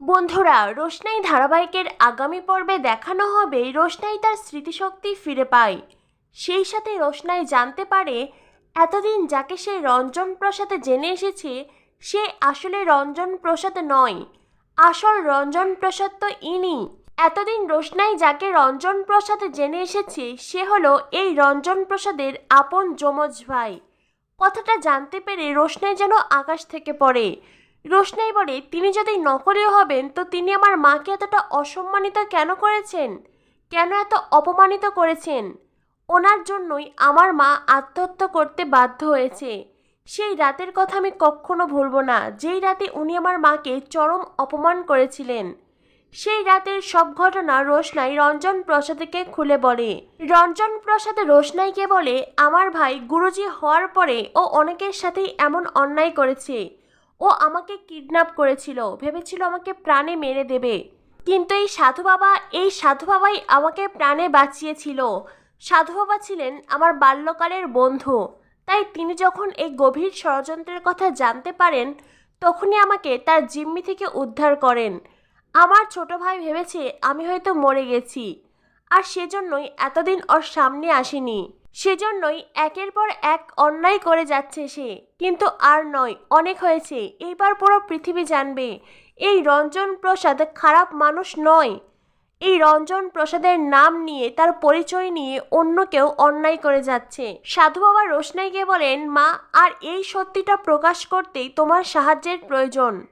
বন্ধুরা, রোশনাই ধারাবাহিকের আগামী পর্বে দেখানো হবে রোশনাই তার স্মৃতিশক্তি ফিরে পায়। সেই সাথে রোশনাই জানতে পারে, এতদিন যাকে সে রঞ্জন প্রসাদে জেনে এসেছে, সে আসলে রঞ্জন প্রসাদ নয়। আসল রঞ্জন প্রসাদ তো ইনি। এতদিন রোশনাই যাকে রঞ্জন প্রসাদে জেনে এসেছে, সে হলো এই রঞ্জন প্রসাদের আপন যমজ ভাই। কথাটা জানতে পেরে রোশনাই যেন আকাশ থেকে পড়ে। রোশনাই বলে, তিনি যদি নকলি হবেন, তো তিনি আমার মাকে এতটা অসম্মানিত কেন করেছেন? কেন এত অপমানিত করেছেন? ওনার জন্যই আমার মা আত্মহত্যা করতে বাধ্য হয়েছে। সেই রাতের কথা আমি কখনো ভুলবো না। যেই রাতে উনি আমার মাকে চরম অপমান করেছিলেন, সেই রাতের সব ঘটনা রোশনাই রঞ্জন প্রসাদকে খুলে বলে। রঞ্জন প্রসাদ রোশনাইকে বলে, আমার ভাই গুরুজি হওয়ার পরে ও অনেকের সাথেই এমন অন্যায় করেছে। ও আমাকে কিডন্যাপ করেছিল, ভেবেছিল আমাকে প্রাণে মেরে দেবে। কিন্তু এই সাধু বাবা, এই সাধু বাবাই আমাকে প্রাণে বাঁচিয়েছিল। সাধু বাবা ছিলেন আমার বাল্যকালের বন্ধু। তাই তিনি যখন এই গভীর ষড়যন্ত্রের কথা জানতে পারেন, তখনই আমাকে তার জিম্মি থেকে উদ্ধার করেন। আমার ছোট ভাই ভেবেছে আমি হয়তো মরে গেছি, আর সেজন্যই এতদিন ওর সামনে আসেনি। সেজন্যই একের পর এক অন্যায় করে যাচ্ছে সে। কিন্তু আর নয়, অনেক হয়েছে। এইবার পুরো পৃথিবী জানবে, এই রঞ্জন প্রসাদ খারাপ মানুষ নয়। এই রঞ্জন প্রসাদের নাম নিয়ে, তার পরিচয় নিয়ে অন্য কেউ অন্যায় করে যাচ্ছে। সাধু বাবা রোশনাইকে বলেন, মা, আর এই সত্যিটা প্রকাশ করতেই তোমার সাহায্যের প্রয়োজন।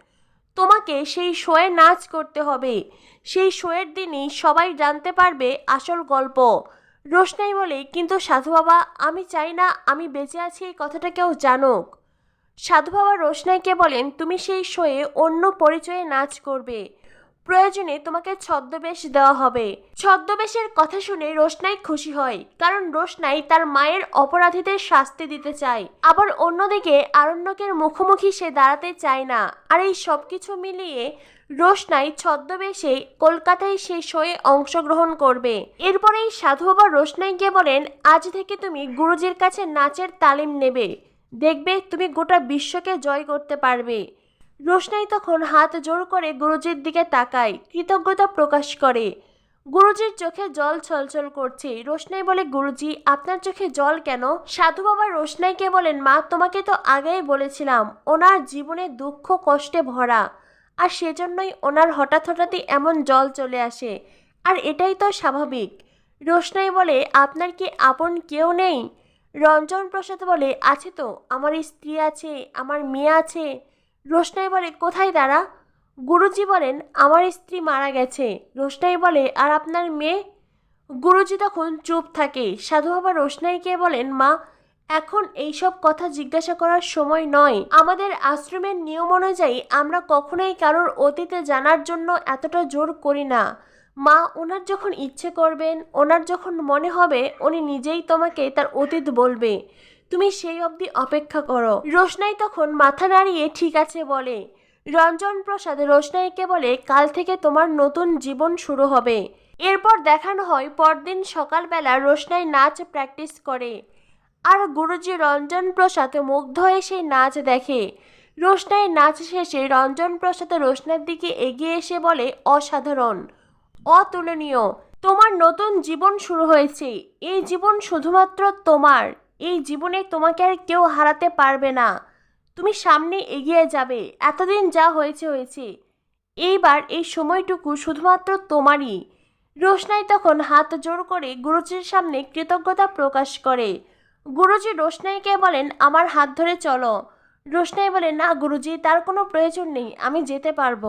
তোমাকে সেই শোয়ে নাচ করতে হবে। সেই শোয়ের দিনই সবাই জানতে পারবে আসল গল্প। রোশনাই বলে কিন্তু সাধু বাবা, আমি চাই না, আমি বেঁচে আছি, এই কথাটা কেউ জানুক। সাধু বাবা রোশনাইকে বলেন, তুমি সেই শোয়ে অন্য পরিচয়ে নাচ করবে। প্রয়োজনে তোমাকে ছদ্মবেশ দেওয়া হবে। ছদ্মবেশের কথা শুনে রোশনাই খুশি হয়, কারণ রোশনাই তার মায়ের অপরাধীদের শাস্তি দিতে চায়। আবার অন্যদিকে আরণ্যকের মুখোমুখি সে দাঁড়াতে চায় না। আর এই সব কিছু মিলিয়ে রোশনাই ছদ্মবেশে কলকাতায় সেই শোয়ে অংশগ্রহণ করবে। এরপরেই সাধু বাবা রোশনাইকে বলেন, আজ থেকে তুমি গুরুজির কাছে নাচের তালিম নেবে। দেখবে তুমি গোটা বিশ্বকে জয় করতে পারবে। রোশনাই তখন হাত জোর করে গুরুজির দিকে তাকায়, কৃতজ্ঞতা প্রকাশ করে। গুরুজির চোখে জল ছলছল করছে। রোশনাই বলে, গুরুজি, আপনার চোখে জল কেন? সাধু বাবা রোশনাইকে বলেন, মা, তোমাকে তো আগেই বলেছিলাম, ওনার জীবনে দুঃখ, কষ্টে ভরা। আর সেজন্যই ওনার হঠাৎ হঠাৎই এমন জল চলে আসে। আর এটাই তো স্বাভাবিক। রোশনাই বলে, আপনার কি আপন কেউ নেই? রঞ্জন প্রসাদ বলে, আছে তো, আমার স্ত্রী আছে, আমার মেয়ে আছে। রোশনাই বলে, কোথায় তারা গুরুজি বলেন, আমার স্ত্রী মারা গেছে। রোশনাই বলে, আর আপনার মেয়ে? গুরুজি তখন চুপ থাকে। সাধু বাবা রোশনাইকে বলেন, মা, এখন এইসব কথা জিজ্ঞাসা করার সময় নয়। আমাদের আশ্রমের নিয়ম অনুযায়ী আমরা কখনোই কারোর অতীতে জানার জন্য এতটা জোর করি না। মা, ওনার যখন ইচ্ছে করবেন, ওনার যখন মনে হবে, উনি নিজেই তোমাকে তার অতীত বলবে। তুমি সেই অবধি অপেক্ষা করো। রোশনাই তখন মাথা নাড়িয়ে, ঠিক আছে বলে। রঞ্জন প্রসাদ রোশনাইকে বলে, কাল থেকে তোমার নতুন জীবন শুরু হবে। এরপর দেখানো হয়, পরদিন সকালবেলা রোশনাই নাচ প্র্যাকটিস করে। আর গুরুজি রঞ্জন প্রসাদ মুগ্ধ হয়ে সেই নাচ দেখে। রোশনাই নাচ শেষে রঞ্জন প্রসাদ রোশনার দিকে এগিয়ে এসে বলে, অসাধারণ, অতুলনীয়, তোমার নতুন জীবন শুরু হয়েছে। এই জীবন শুধুমাত্র তোমার। এই জীবনে তোমাকে আর কেউ হারাতে পারবে না। তুমি সামনে এগিয়ে যাবে। এতদিন যা হয়েছে হয়েছে। এইবার এই সময়টুকু শুধুমাত্র তোমারই। রোশনাই তখন হাত জোর করে গুরুজির সামনে কৃতজ্ঞতা প্রকাশ করে। গুরুজি রোশনাইকে বলেন, আমার হাত ধরে চলো। রোশনাই বলে, না গুরুজি, তার কোনো প্রয়োজন নেই, আমি যেতে পারব।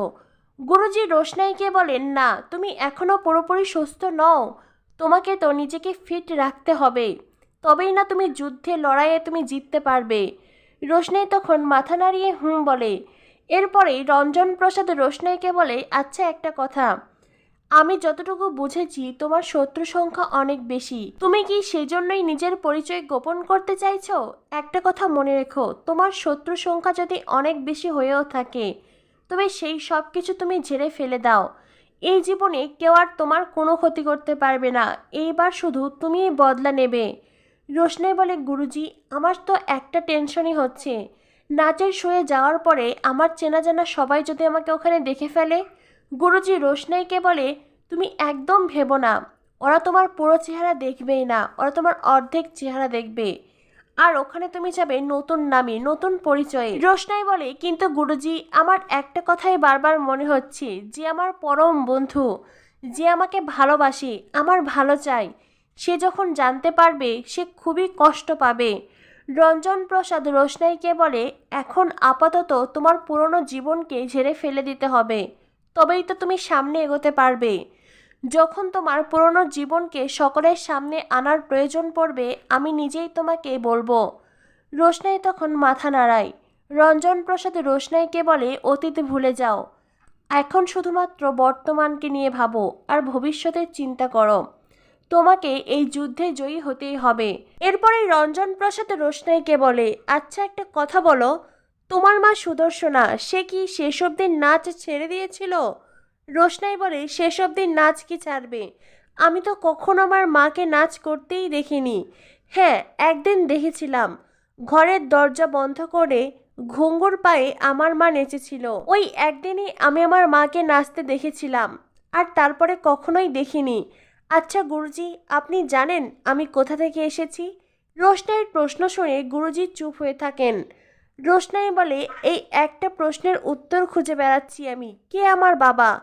গুরুজি রোশনাইকে বলেন, না, তুমি এখনও পুরোপুরি সুস্থ নও। তোমাকে তো নিজেকে ফিট রাখতে হবে। তবেই না তুমি যুদ্ধে, লড়াইয়ে তুমি জিততে পারবে। রোশনাই তখন মাথা নাড়িয়ে হুম বলে। এরপরেই রঞ্জন প্রসাদ রোশনাইকে বলে আচ্ছা একটা কথা। আমি যতটুকু বুঝেছি, তোমার শত্রু সংখ্যা অনেক বেশি। তুমি কি সেজন্যই নিজের পরিচয় গোপন করতে চাইছো? একটা কথা মনে রেখো, তোমার শত্রু সংখ্যা যদি অনেক বেশি হয়েও থাকে, তবে সেই সব কিছু তুমি ঝেড়ে ফেলে দাও। এই জীবনে কেউ আর তোমার কোনো ক্ষতি করতে পারবে না। এইবার শুধু তুমিই বদলা নেবে। রোশনাই বলে, গুরুজি, আমার তো একটা টেনশনই হচ্ছে। নাচের শোয়ে যাওয়ার পরে আমার চেনা জানা সবাই যদি আমাকে ওখানে দেখে ফেলে? গুরুজি রোশনাইকে বলে, তুমি একদম ভেবো না। ওরা তোমার পুরো চেহারা দেখবেই না। ওরা তোমার অর্ধেক চেহারা দেখবে। আর ওখানে তুমি যাবে নতুন নামে, নতুন পরিচয়ে। রোশনাই বলে, কিন্তু গুরুজি, আমার একটা কথাই বারবার মনে হচ্ছে। যে আমার পরম বন্ধু, যে আমাকে ভালোবাসে, আমার ভালো চাই সে যখন জানতে পারবে, সে খুবই কষ্ট পাবে। রঞ্জন প্রসাদ রোশনাইকে বলে, এখন আপাতত তোমার পুরনো জীবনকে ঝেড়ে ফেলে দিতে হবে। তবেই তো তুমি সামনে এগোতে পারবে। যখন তোমার পুরনো জীবনকে সকলের সামনে আনার প্রয়োজন পড়বে, আমি নিজেই তোমাকে বলব। রোশনাই তখন মাথা নাড়ায়। রঞ্জন প্রসাদ রোশনাইকে বলে, অতীত ভুলে যাও। এখন শুধুমাত্র বর্তমানকে নিয়ে ভাবো, আর ভবিষ্যতের চিন্তা করো। তোমাকে এই যুদ্ধে জয়ী হতেই হবে। এরপরে রঞ্জন প্রসাদ রোশনাইকে বলে আচ্ছা একটা কথা বলো। তোমার মা সুদর্শনা, সে কি শেষ অবধি নাচ ছেড়ে দিয়েছিল? রোশনাই বলে, শেষ অবধি নাচ কি ছাড়বে? আমি তো কখনো আমার মাকে নাচ করতেই দেখিনি। হ্যাঁ একদিন দেখেছিলাম। ঘরের দরজা বন্ধ করে ঘুঙ্গুর পায়ে আমার মা নেচেছিল। ওই একদিনই আমি আমার মাকে নাচতে দেখেছিলাম। আর তারপরে কখনোই দেখিনি। আচ্ছা গুরুজি, আপনি জানেন আমি কোথা থেকে এসেছি? রোশনাইয়ের প্রশ্ন শুনে গুরুজি চুপ হয়ে থাকেন। রোশনাই বলে, এই একটা প্রশ্নের উত্তর খুঁজে বেড়াচ্ছি আমি। কে আমার বাবা?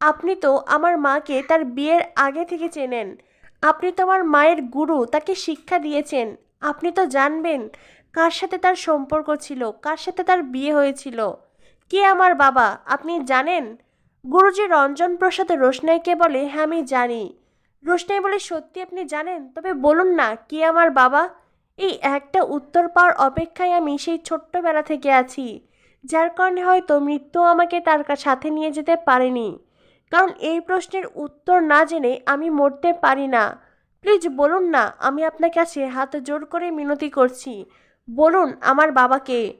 আপনি তো আমার মাকে তার বিয়ের আগে থেকে চেনেন। আপনি তো আমার মায়ের গুরু, তাকে শিক্ষা দিয়েছেন। আপনি তো জানবেন কার সাথে তার সম্পর্ক ছিল, কার সাথে তার বিয়ে হয়েছিল। কে আমার বাবা, আপনি জানেন? গুরুজি রঞ্জন প্রসাদ রোশনাইকে বলে হ্যাঁ আমি জানি। রোশনাই বলে, সত্যি আপনি জানেন? তবে বলুন না, কে আমার বাবা? এই একটা উত্তর পাওয়ার অপেক্ষায় আমি সেই ছোট্টবেলা থেকে আছি। যার কারণে হয়তো মৃত্যু আমাকে তার সাথে নিয়ে যেতে পারেনি। কারণ এই প্রশ্নের উত্তর না জেনে আমি মরতে পারি না। প্লিজ বলুন না, আমি আপনার কাছে হাত জোর করে মিনতি করছি। বলুন, আমার বাবাকে।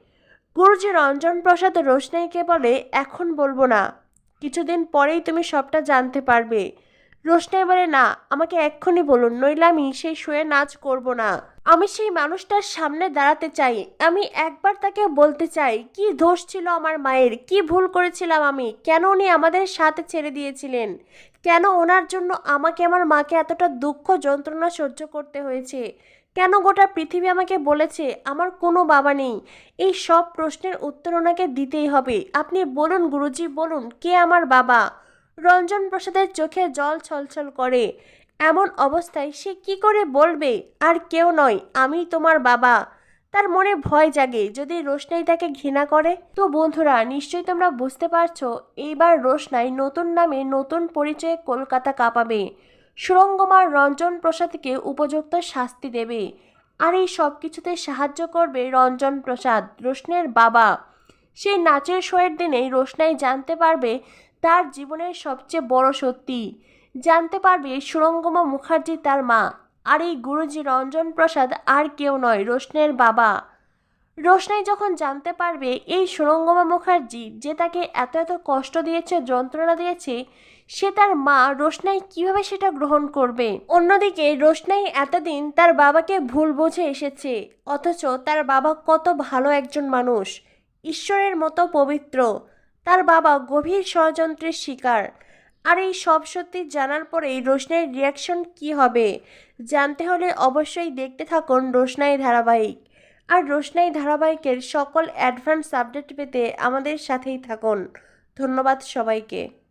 গুরুজি রঞ্জন প্রসাদ রোশনাইকে বলে, এখন বলব না। কিছুদিন পরেই তুমি সবটা জানতে পারবে। রোশনাই বলে, না, আমাকে এক্ষুনি বলুন, নইলে আমি সেই শুয়ে নাচ করব না। আমি সেই মানুষটার সামনে দাঁড়াতে চাই। আমি একবার তাকে বলতে চাই, কি দোষ ছিল আমার মায়ের? কি ভুল করেছিলাম আমি? কেন উনি আমাদের সাথে ছেড়ে দিয়েছিলেন? কেন ওনার জন্য আমাকে, আমার মাকে এতটা দুঃখ, যন্ত্রণা সহ্য করতে হয়েছে? কেন গোটা পৃথিবী আমাকে বলেছে, আমার কোনো বাবা নেই? এই সব প্রশ্নের উত্তর ওনাকে দিতেই হবে। আপনি বলুন, গুরুজি, বলুন, কে আমার বাবা? রঞ্জন প্রসাদের চোখে জল ছলছল করে। এমন অবস্থায় সে কি করে বলবে? আর কেউ নয়, আমি তোমার বাবা। তার মনে ভয় জাগে, যদি রোশনাই তাকে ঘৃণা করে। তো বন্ধুরা, নিশ্চয়ই তোমরা বুঝতে পারছ, এইবার রোশনাই নতুন নামে নতুন পরিচয়ে কলকাতা কাঁপাবে। সুরঙ্গমার রঞ্জন প্রসাদকে উপযুক্ত শাস্তি দেবে। আর এই সব কিছুতে সাহায্য করবে রঞ্জন প্রসাদ রোশনের বাবা। সেই নাচের শোয়ের দিনেই রোশনাই জানতে পারবে তার জীবনের সবচেয়ে বড় সত্যি। জানতে পারবে সুরঙ্গমা মুখার্জি তার মা। আর এই গুরুজি রঞ্জন প্রসাদ আর কেউ নয়, রোশনের বাবা। রোশনাই যখন জানতে পারবে এই সুরঙ্গমা মুখার্জি যে তাকে এত এত কষ্ট দিয়েছে, যন্ত্রণা দিয়েছে, সে তার মা রোশনাই কীভাবে সেটা গ্রহণ করবে? অন্যদিকে রোশনাই এতদিন তার বাবাকে ভুল বুঝে এসেছে, অথচ তার বাবা কত ভালো একজন মানুষ। ঈশ্বরের মতো পবিত্র। তার বাবা গভীর ষড়যন্ত্রের শিকার। আর এই সব সত্যি জানার পরেই রোশনাইয়ের রিয়াকশন কি হবে? জানতে হলে অবশ্যই দেখতে থাকুন রোশনাই ধারাবাহিক। আর রোশনাই ধারাবাহিকের সকল অ্যাডভান্স আপডেট পেতে আমাদের সাথেই থাকুন। ধন্যবাদ সবাইকে।